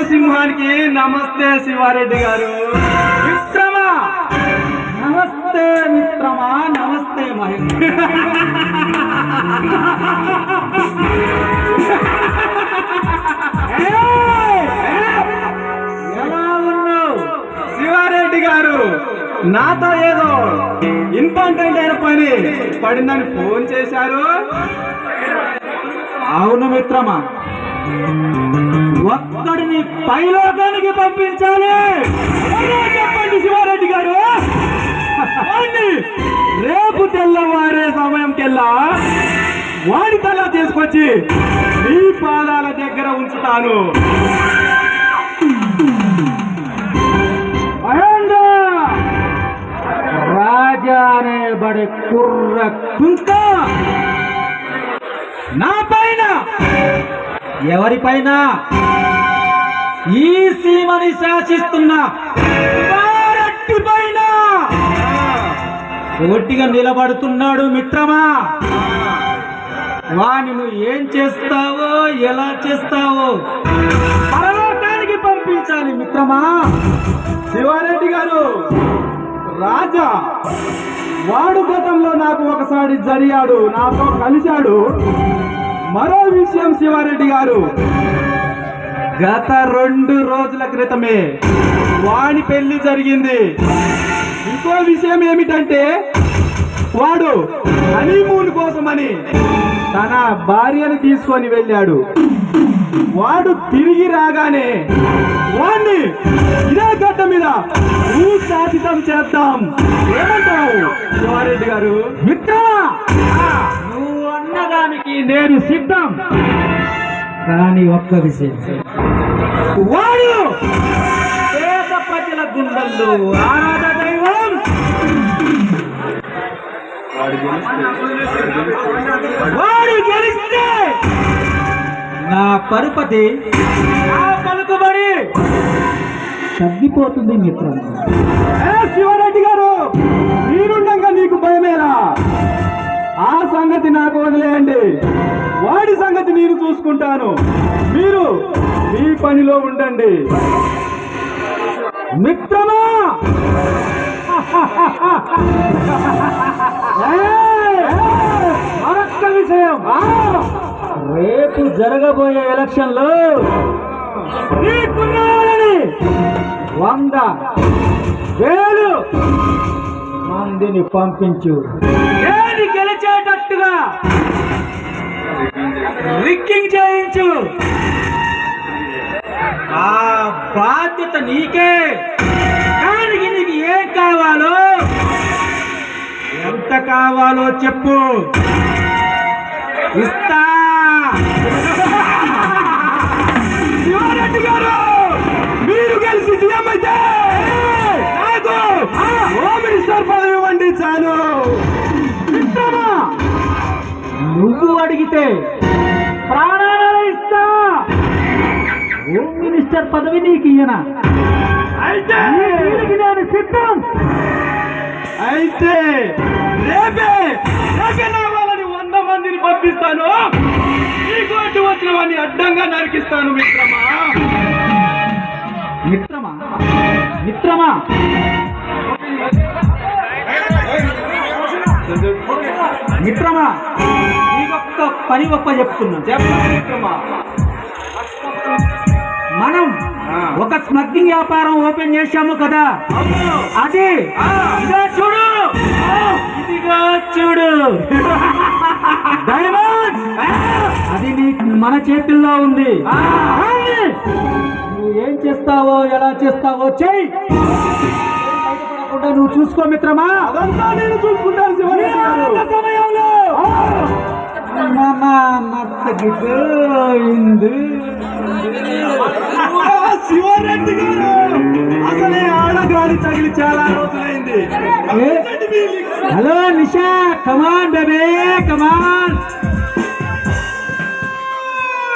సింహానికి నమస్తే శివారెడ్డి గారు. మిత్రమా? నమస్తే మిత్రమా నమస్తే మహేంద్ర ఎలా ఉన్నావు? శివారెడ్డి గారు నాతో ఏదో ఇంపార్టెంట్ అయిన పని పడిందని ఫోన్ చేశారు. అవును మిత్రమా? ఒక్కడిని పైలోకానికి పంపించాలి. చెప్పండి శివారెడ్డి గారు. రేపు తెల్లవారే సమయంకెల్లా వాడి తల తీసుకొచ్చి మీ పాదాల దగ్గర ఉంచుతాను. మహేంద్ర! రాజా అనే కుర్ర కుంక నా పైన ఎవరిపైన ఈ సీమని శాసిస్తున్న పైన పోటీగా నిలబడుతున్నాడు మిత్రమా? వాణి నువ్వు ఏం చేస్తావో ఎలా చేస్తావో పరలోకానికి పంపించాలి మిత్రమా? శివారెడ్డి గారు రాజా వాడు గతంలో నాకు ఒకసారి జరిగాడు నాతో కలిశాడు. మరో విషయం శివారెడ్డి గారు. గత రెండు రోజుల క్రితమే వాడి పెళ్ళి జరిగింది. ఇంకో విషయం ఏమిటంటే వాడు హనీమూన్ కోసమని తన భార్యను తీసుకొని వెళ్ళాడు. వాడు తిరిగి రాగానే వాణ్ణి ఇదే గడ్డ మీద భూశాసితం చేద్దాం. ఏమంటావు శివారెడ్డి గారు? అన్నదానికి నేను సిద్ధం. కానీ ఒక్క విషయం. వాడు పేద ప్రజల గుండెల్లో ఆరాధ దైవం. వాడు గెలిస్తే నా పరుపతి నా పలుకుబడి తగ్గిపోతుంది మిత్రమా ఏ శివారెడ్డి గారు మీరుండగా నేను చూసుకుంటాను. మీరు మీ పనిలో ఉండండి. మిత్రమా? మరొక్క విషయం. రేపు జరగబోయే ఎలక్షన్లో నీకున్నారని వంద వేలు మందిని పంపించు. ఏది గెలిచేటట్టుగా రిక్కింగ్ చేయించు. ఆ బాధ్యత నీకే. దానికి నీకు ఏం కావాలో ఎంత కావాలో చెప్పు. ఇస్తా. శివారెడ్డి గారు మీరు కలిసి సీఎం అయితే నాకు హోమ్ మినిస్టర్ పదవి ఇవ్వండి చాలు. నువ్వు అడిగితే ఇస్తా. హోమ్ మినిస్టర్ పదవి నీకు ఇయ్యనా? అయితే నేను సిద్ధం. అయితే రేపే రేపే నా వాళ్ళని వంద మందిని పంపిస్తాను. నీకు అడ్డు వచ్చిన వాడిని అడ్డంగా నరికిస్తాను మిత్రమా. మిత్రమా? మిత్రమా? మిత్రమా నీకొక్క పని గొప్ప చెప్తున్నా. చెప్పండి మిత్రమా మనం. ఒక స్మగ్లింగ్ వ్యాపారం ఓపెన్ చేశాము కదా. అది. ఇదో చూడు. ఇదిగో చూడు. డైమండ్. అది నీ మన చేతుల్లో ఉంది. నువ్వు ఏం చేస్తావో ఎలా చేస్తావో చెయ్యి. బయటపడకుండా నువ్వు చూసుకో మిత్రమా? అదంతా నేను చూసుకుంటాను శివారెడ్డి గారు. సమయంలో. శివారెడ్డి అసలే ఆడగాడి తగిలి చాలా రోజులైంది? Hello Nisha come on baby come on